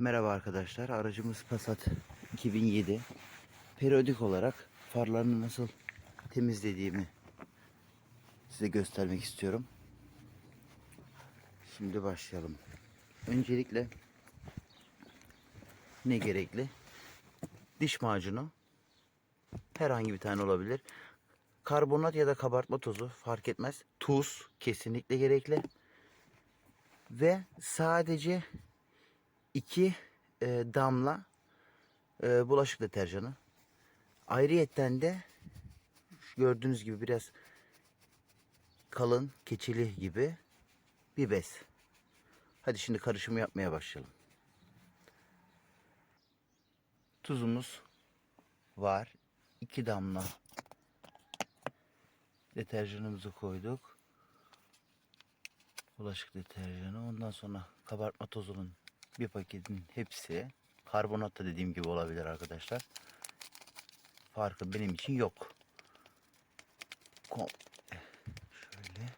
Merhaba arkadaşlar. Aracımız Passat 2007. Periyodik olarak farlarını nasıl temizlediğimi size göstermek istiyorum. Şimdi başlayalım. Öncelikle ne gerekli? Diş macunu. Herhangi bir tane olabilir. Karbonat ya da kabartma tozu fark etmez. Tuz kesinlikle gerekli. Ve sadece iki e, damla e, bulaşık deterjanı. Ayrıyetten de gördüğünüz gibi biraz kalın, keçili gibi bir bez. Hadi şimdi karışımı yapmaya başlayalım. Tuzumuz var. iki damla deterjanımızı koyduk. Bulaşık deterjanı. Ondan sonra kabartma tozunun bir paketin hepsi karbonat dediğim gibi olabilir arkadaşlar. Farkı benim için yok. Kom Şöyle.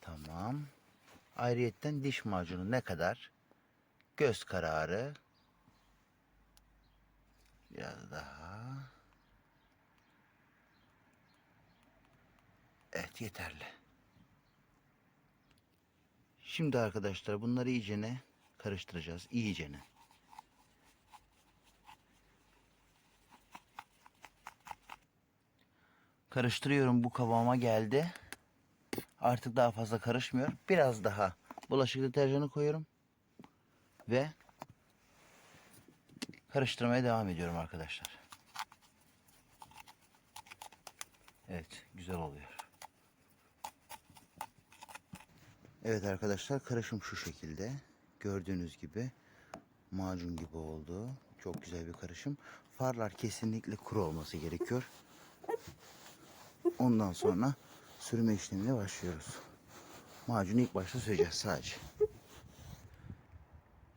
Tamam. Ayrıyetten diş macunu ne kadar? Göz kararı. Biraz daha. Evet yeterli. Şimdi arkadaşlar bunları iyicene karıştıracağız. İyicene. Karıştırıyorum bu kıvama geldi. Artık daha fazla karışmıyor. Biraz daha bulaşık deterjanı koyuyorum. Ve karıştırmaya devam ediyorum arkadaşlar. Evet güzel oluyor. Evet arkadaşlar karışım şu şekilde. Gördüğünüz gibi macun gibi oldu. Çok güzel bir karışım. Farlar kesinlikle kuru olması gerekiyor. Ondan sonra sürme işlemine başlıyoruz. Macunu ilk başta süreceğiz sadece.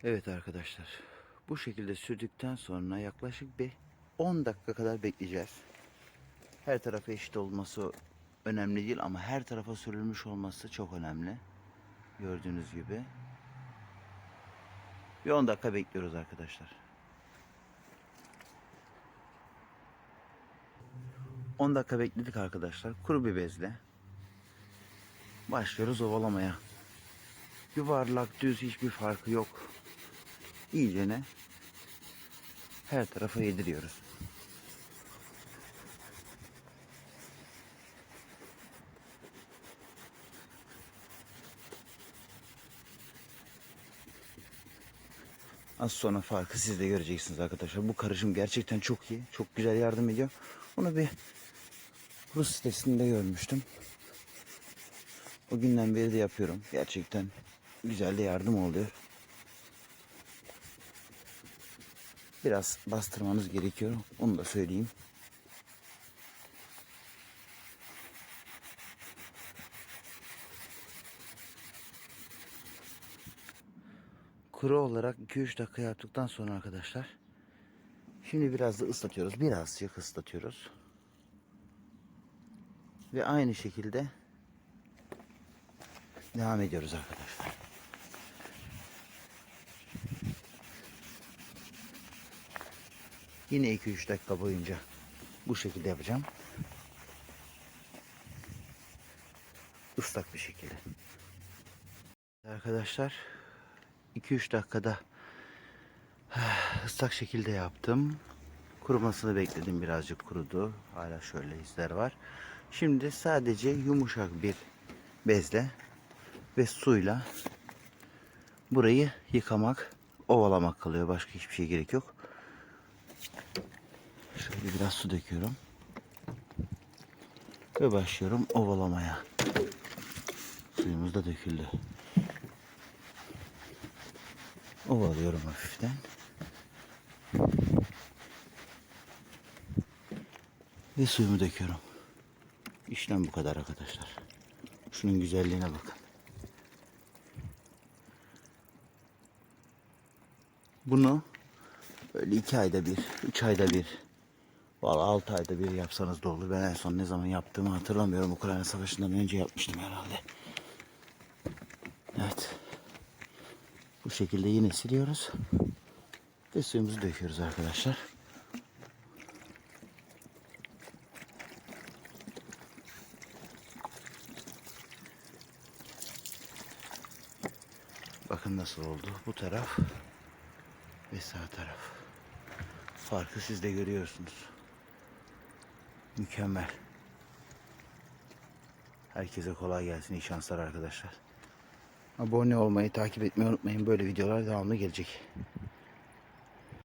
Evet arkadaşlar. Bu şekilde sürdükten sonra yaklaşık bir 10 dakika kadar bekleyeceğiz. Her tarafa eşit olması önemli değil ama her tarafa sürülmüş olması çok önemli. Gördüğünüz gibi. Bir 10 dakika bekliyoruz arkadaşlar. 10 dakika bekledik arkadaşlar. Kuru bir bezle. Başlıyoruz ovalamaya. Yuvarlak, düz hiçbir farkı yok. İyicene her tarafa yediriyoruz. Az sonra farkı siz de göreceksiniz arkadaşlar. Bu karışım gerçekten çok iyi. Çok güzel yardım ediyor. Onu bir Rus sitesinde görmüştüm. O günden beri de yapıyorum. Gerçekten güzel de yardım oluyor. Biraz bastırmanız gerekiyor. Onu da söyleyeyim. Kuru olarak 2-3 dakika yaptıktan sonra arkadaşlar Şimdi biraz da ıslatıyoruz. Birazcık ıslatıyoruz. Ve aynı şekilde devam ediyoruz arkadaşlar. Yine 2-3 dakika boyunca bu şekilde yapacağım. Islak bir şekilde. Arkadaşlar 2-3 dakikada ıslak şekilde yaptım. Kurumasını bekledim birazcık kurudu. Hala şöyle izler var. Şimdi sadece yumuşak bir bezle ve suyla burayı yıkamak, ovalamak kalıyor. Başka hiçbir şey gerek yok. Şöyle biraz su döküyorum. Ve başlıyorum ovalamaya. Suyumuz da döküldü. Ovalıyorum hafiften. Ve suyumu döküyorum. İşlem bu kadar arkadaşlar. Şunun güzelliğine bakın. Bunu böyle iki ayda bir, üç ayda bir, valla altı ayda bir yapsanız da olur. Ben en son ne zaman yaptığımı hatırlamıyorum. Ukrayna Savaşı'ndan önce yapmıştım herhalde. Evet. Bu şekilde yine siliyoruz. Ve suyumuzu döküyoruz arkadaşlar. Bakın nasıl oldu. Bu taraf ve sağ taraf. Farkı siz de görüyorsunuz. Mükemmel. Herkese kolay gelsin. İyi şanslar arkadaşlar. Abone olmayı, takip etmeyi unutmayın. Böyle videolar devamlı gelecek.